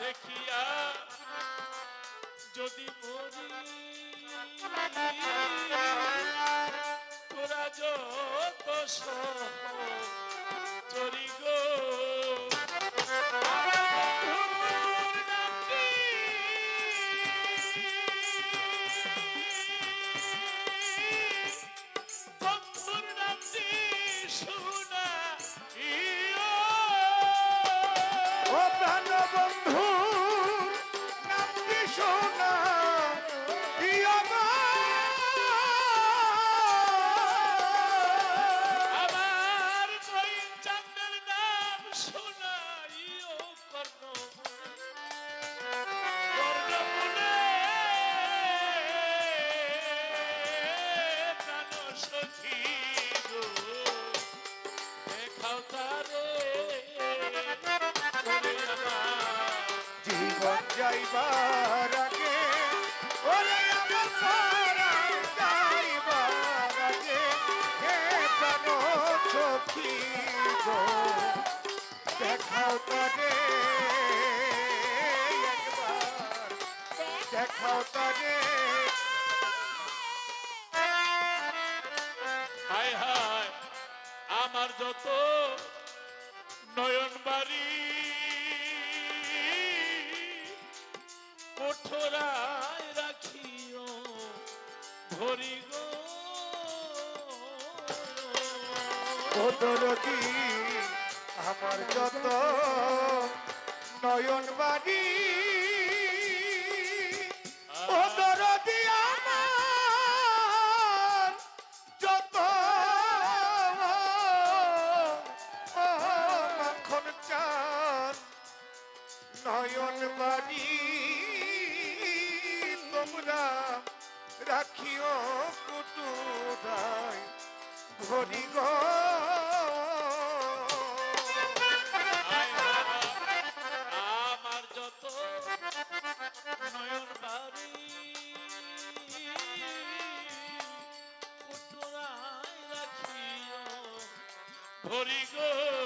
দেখিয়া যদি মরি তোরা যত চরি গো। আমার যত নয়ন বাড়ি কঠোরায় রাখিও ধরি গো। আমার যত নয়ন বাড়ি বাড়ি তোমরা রাখিও কুটুরায় ধরি গো। আমার যত ধরি গো।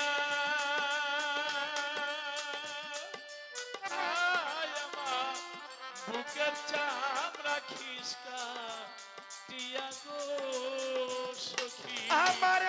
চাপ রাখিস টিয়া গো সখী। আমার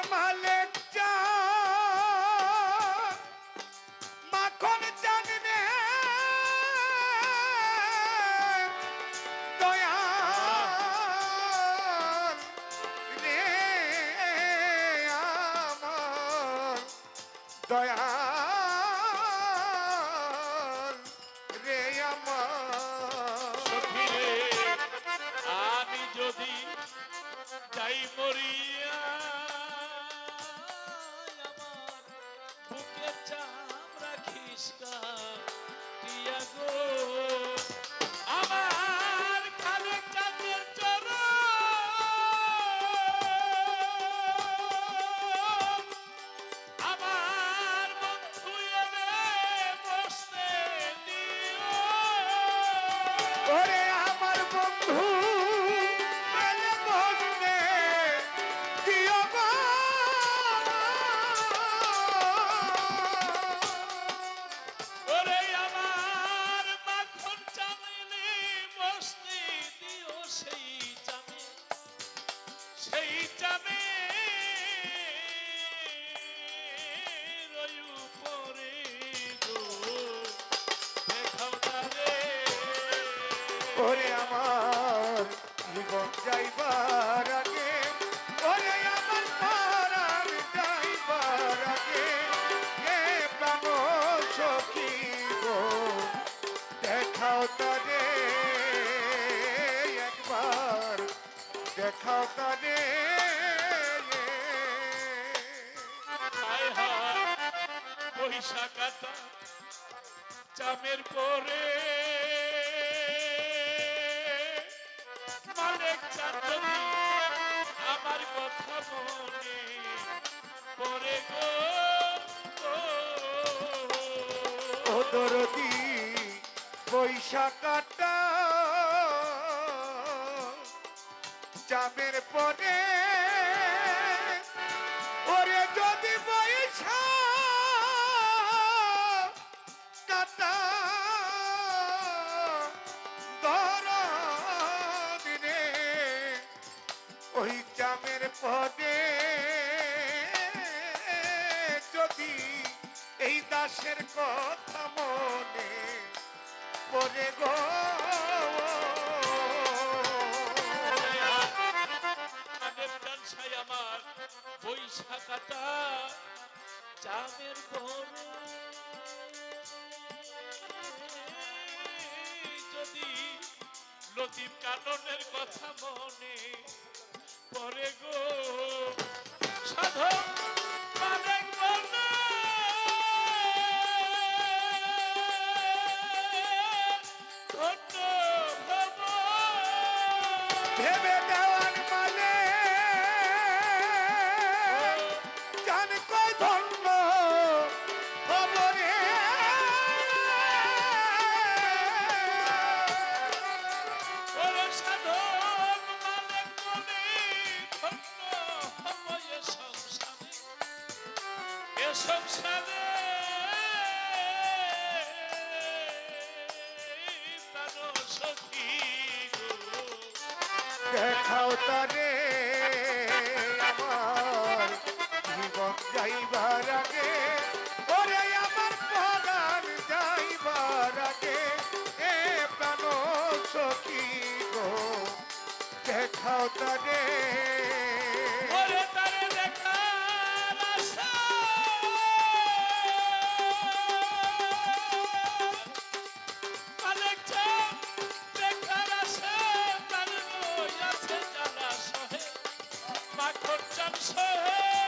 Hey, Jamie. বৈশাখাটা চামের পরে। মালিক চাঁদনি আমার কথা মনে পরে বৈশাখাটা জামের পরে কথা মনে পড়ে গো। আমার বৈশাখাটা পরে। যদি লতিফ কাননের কথা মনে পরে গো, সাধক ভেবে দেওয়ার মানে জান কয় ধন্য খবরে সংসারে। দেখাও তারে আমার জীবন যাইবার আগে। ওরে আমার পরাণ যাইবার আগে। এ প্রাণ সখী গো দেখাও তারে Yes! Hey!